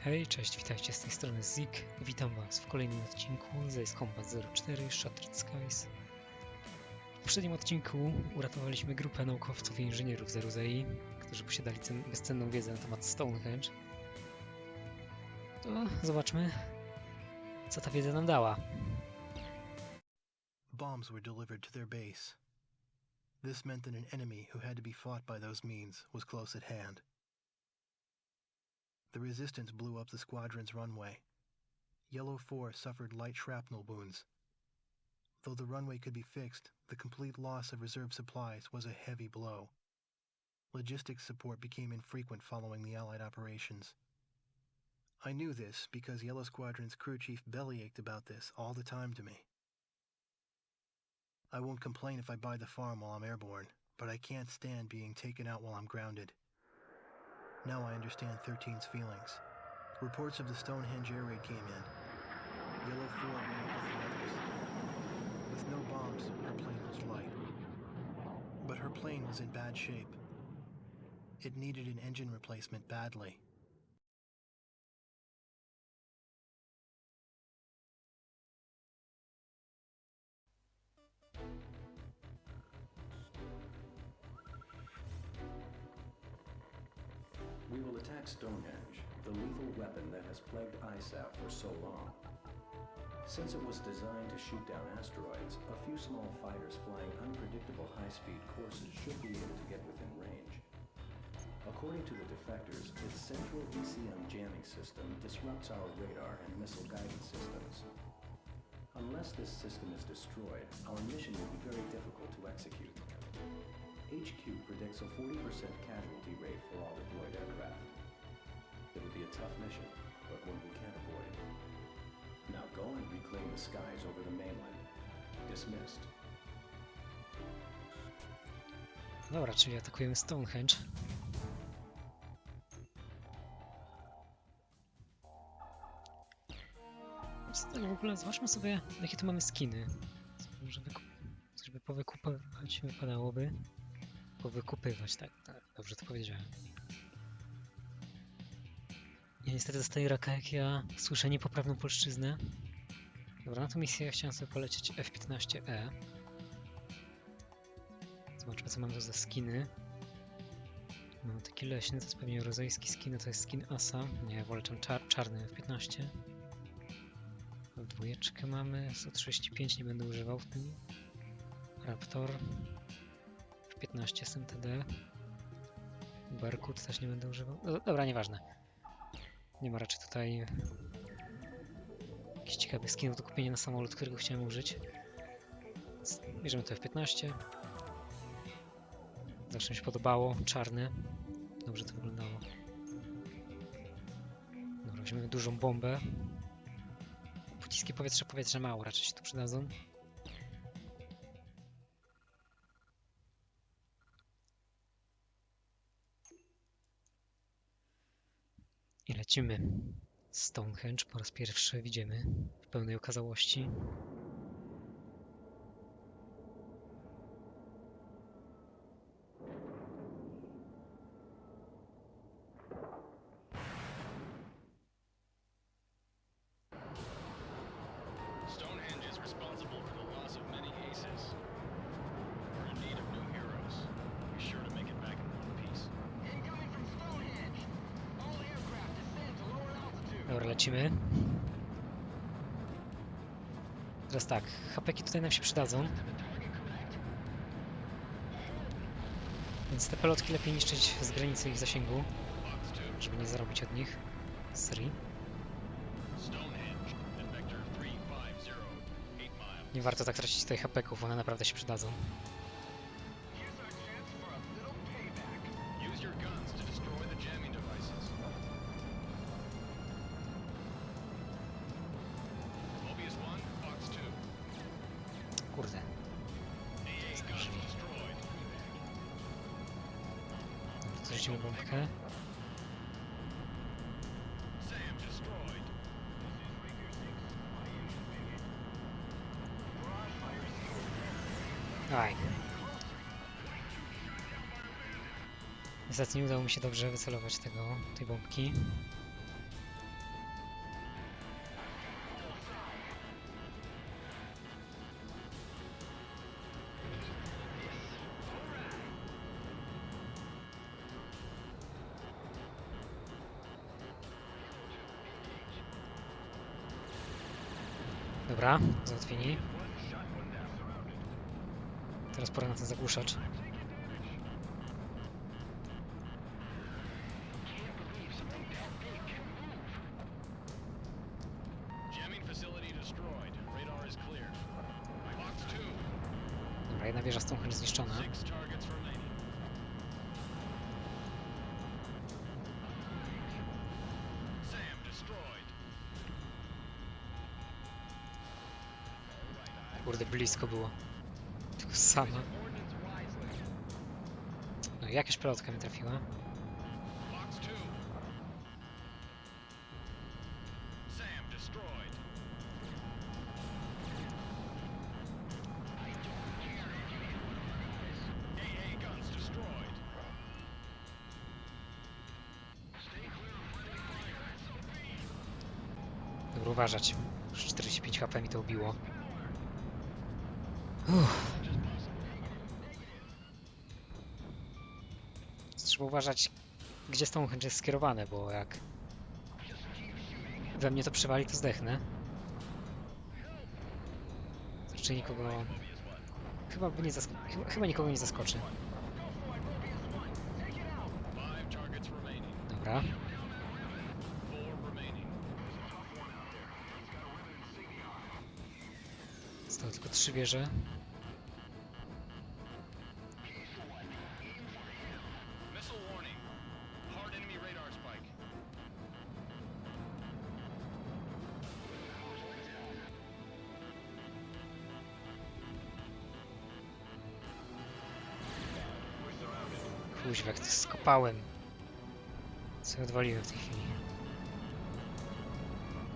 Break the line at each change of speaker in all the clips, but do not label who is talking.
Hej, cześć, witajcie z tej strony Zik. Witam Was w kolejnym odcinku z Ace Combat 04 Shattered Skies. W poprzednim odcinku uratowaliśmy grupę naukowców i inżynierów z Eruzei, którzy posiadali cen- bezcenną wiedzę na temat Stonehenge. To zobaczmy, co ta wiedza nam dała.
Bombs were delivered to their base. This meant that an enemy who had to be fought by those means was close at hand. The resistance blew up the squadron's runway. Yellow 4 suffered light shrapnel wounds. Though the runway could be fixed, the complete loss of reserve supplies was a heavy blow. Logistics support became infrequent following the Allied operations. I knew this because Yellow Squadron's crew chief bellyached about this all the time to me. I won't complain if I buy the farm while I'm airborne, but I can't stand being taken out while I'm grounded. Now I understand 13's feelings. Reports of the Stonehenge air raid came in. Yellow 4 went up with the others. With no bombs, her plane was light. But her plane was in bad shape. It needed an engine replacement badly.
We will attack Stonehenge, the lethal weapon that has plagued ISAF for so long. Since it was designed to shoot down asteroids, a few small fighters flying unpredictable high-speed courses should be able to get within range. According to the defectors, its central ECM jamming system disrupts our radar and missile guidance systems. Unless this system is destroyed, our mission will be very difficult to execute. HQ predicts a 40% casualty rate for all deployed aircraft. It will be a tough mission, but one we can't avoid. Now go and reclaim the skies over the mainland. Dismissed.
Dobra, czyli atakujemy Stonehenge. Co tak w ogóle, zobaczmy sobie, jakie tu mamy skiny. Żeby, żeby powykupywać wypadałoby. Powykupywać, tak, tak, dobrze to powiedziałem. Ja niestety dostaję raka, jak ja słyszę niepoprawną polszczyznę. Dobra, na tą misję ja chciałem sobie polecieć F-15E. Zobaczmy, co mam tu za skiny. Mam taki leśny, to jest pewnie rozyjski skin, to jest skin Asa. Nie, wolę czar czarny F15. Dwójeczkę mamy, 135 nie będę używał w tym. Raptor. F15 SMTD. Barkut też nie będę używał. No, dobra, nieważne. Nie ma raczej tutaj jakichś ciekawych skinów do kupienia na samolot, którego chciałem użyć. Bierzemy to F15. Zawsze mi się podobało. Czarny. Dobrze to wyglądało. Dobra, weźmiemy dużą bombę. Pociski powietrze-powietrze mało, raczej się tu przydadzą. Lecimy. Stonehenge po raz pierwszy widzimy w pełnej okazałości. Lecimy. Teraz tak, hapeki tutaj nam się przydadzą. Więc te pelotki lepiej niszczyć z granicy ich zasięgu,
Fox 2,
żeby nie zarobić od nich. Sri.
Stonehenge, at vector 350, 8 miles.
Nie warto tak tracić tutaj hapeków, one naprawdę się przydadzą. Rzucimy bombkę. Aj. Niestety nie udało mi się dobrze wycelować tego, tej bombki. Dobra, załatwieni. Teraz pora na ten zagłuszacz.
Jamming facility destroyed. Radar is clear. Box 2.
Dobra, jedna wieża Stonehenge zniszczona. Kurde, blisko było. Tylko sama. No, jakaś pelotka mi trafiła.
Box 2. Sam destroyed. AA guns destroyed.
Dobra, uważać. Już 45 HP mi to ubiło. Uff. Trzeba uważać, gdzie Stonehenge jest skierowane, bo jak we mnie to przywali, to zdechnę. Czy nikogo... Chyba, nie zask... chyba, nikogo nie zaskoczy. Dobra. Zostały tylko trzy wieże. Kuźwa, jak to skopałem. Co odwaliłem w tej chwili.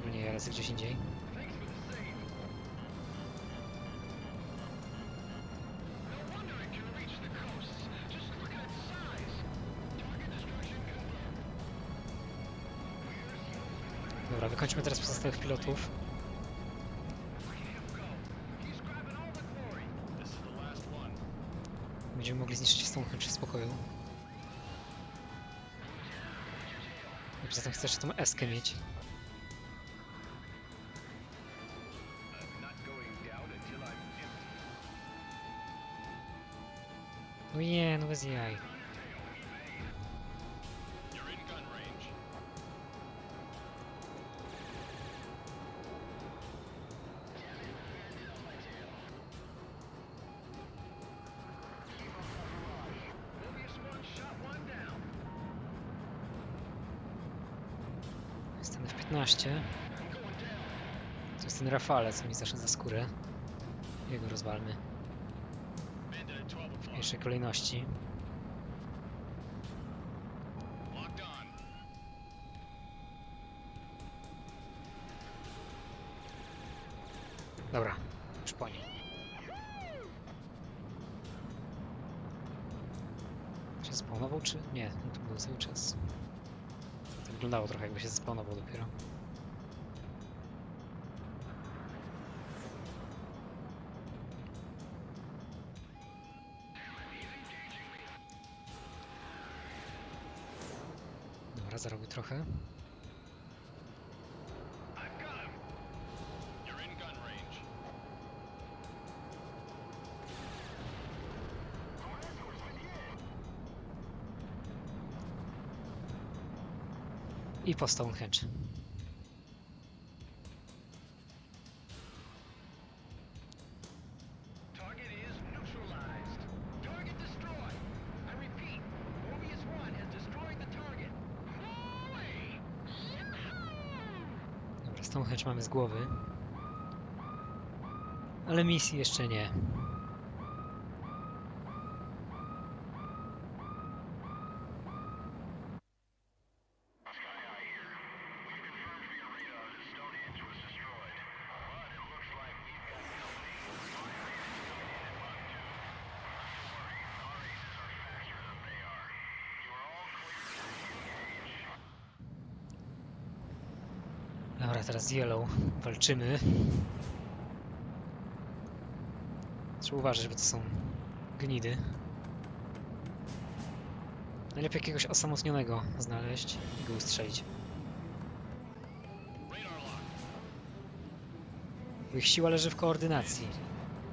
No nie, ja lecę gdzieś indziej. Dobra, wykończmy teraz pozostałych pilotów. Będziemy mogli zniszczyć Stonehenge w spokoju. Tym chcę jeszcze tą eskę mieć. No nie, no bez jaj. 15. To jest ten Rafale, co mi zaszedł za skórę. Jego rozwalmy
Bandit at 12
w pierwszej kolejności. Dobra, już po nim. Się spawnował, czy? Nie, no tu był cały czas. Wyglądało trochę jakby się spawnował dopiero. Dobra, zarobił trochę.
Target. Holy!
Dobra, Stonehenge mamy z głowy. Ale misji jeszcze nie. Teraz Yellow walczymy. Trzeba uważać, bo to są gnidy. Najlepiej jakiegoś osamotnionego znaleźć i go ustrzelić. Bo ich siła leży w koordynacji.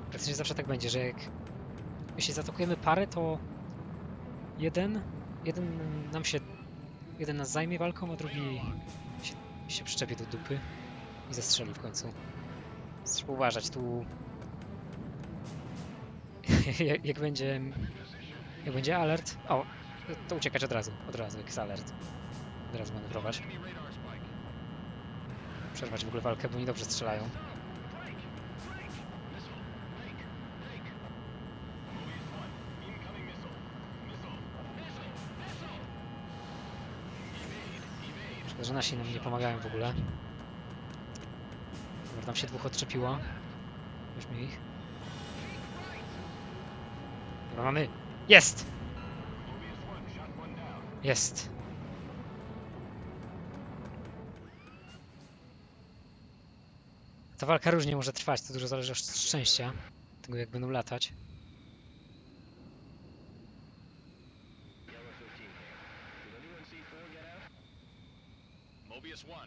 Praktycznie zawsze tak będzie, że jak jeśli zaatakujemy parę, to jeden, jeden nam się, jeden nas zajmie walką, a drugi się, się przyczepi do dupy i zastrzeli w końcu. Trzeba uważać tu. jak, będzie, jak będzie alert, o, to uciekać od razu, od razu jak jest alert. Od razu manewrować. Przerwać w ogóle walkę, bo oni dobrze strzelają. Że nasi nam nie pomagają w ogóle. Dobra, tam się dwóch odczepiło. Weźmy ich. Dobra, mamy. Jest!
Mobius 1. Shot one down.
Jest! Ta walka różnie może trwać, to dużo zależy od szczęścia. Tego jak będą latać.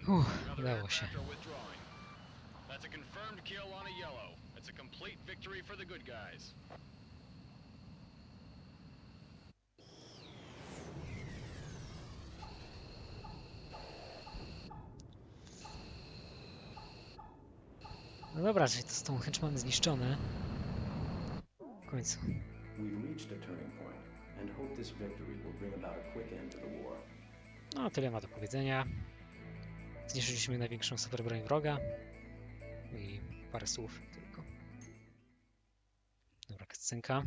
Uff, udało się.
That's a confirmed kill on a yellow. It's a complete victory for the good guys.
No dobra, czyli to Stonehenge mamy zniszczone. W końcu.
We've reached a turning point and hope this victory will bring about a quick end to the war.
No, tyle ma do powiedzenia. Zniszczyliśmy największą superbroń wroga. I parę słów tylko. Dobra, cutscenka.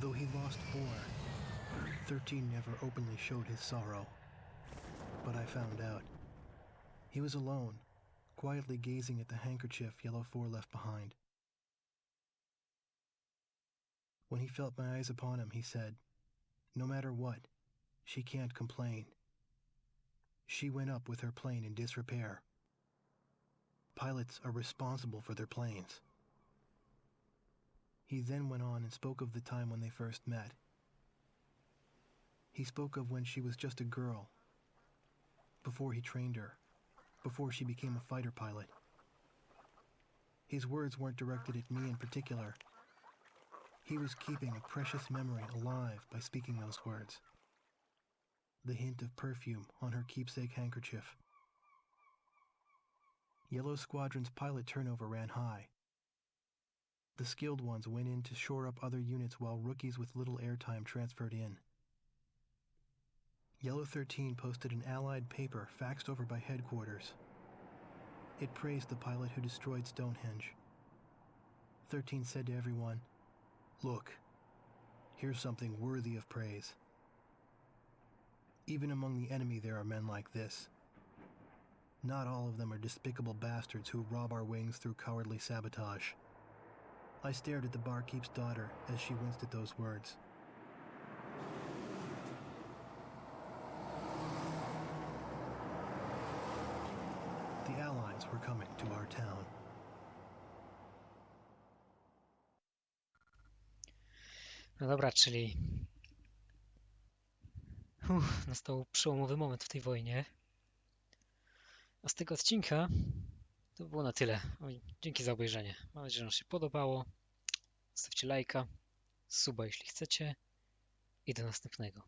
Though he lost four, 13 never openly showed his sorrow. But I found out. He was alone, quietly gazing at the handkerchief Yellow Four left behind. When he felt my eyes upon him, he said, No matter what, she can't complain. She went up with her plane in disrepair. Pilots are responsible for their planes. He then went on and spoke of the time when they first met. He spoke of when she was just a girl, before he trained her, before she became a fighter pilot. His words weren't directed at me in particular. He was keeping a precious memory alive by speaking those words. The hint of perfume on her keepsake handkerchief. Yellow Squadron's pilot turnover ran high. The skilled ones went in to shore up other units while rookies with little airtime transferred in. Yellow 13 posted an Allied paper faxed over by headquarters. It praised the pilot who destroyed Stonehenge. 13 said to everyone, Look, here's something worthy of praise. Even among the enemy, there are men like this. Not all of them are despicable bastards who rob our wings through cowardly sabotage. I stared at the barkeep's daughter as she winced at those words. The Allies were coming to our town.
No dobra, czyli... Uff, nastał przełomowy moment w tej wojnie. A z tego odcinka to było na tyle. Oj, dzięki za obejrzenie. Mam nadzieję, że wam się podobało. Zostawcie lajka, suba jeśli chcecie i do następnego.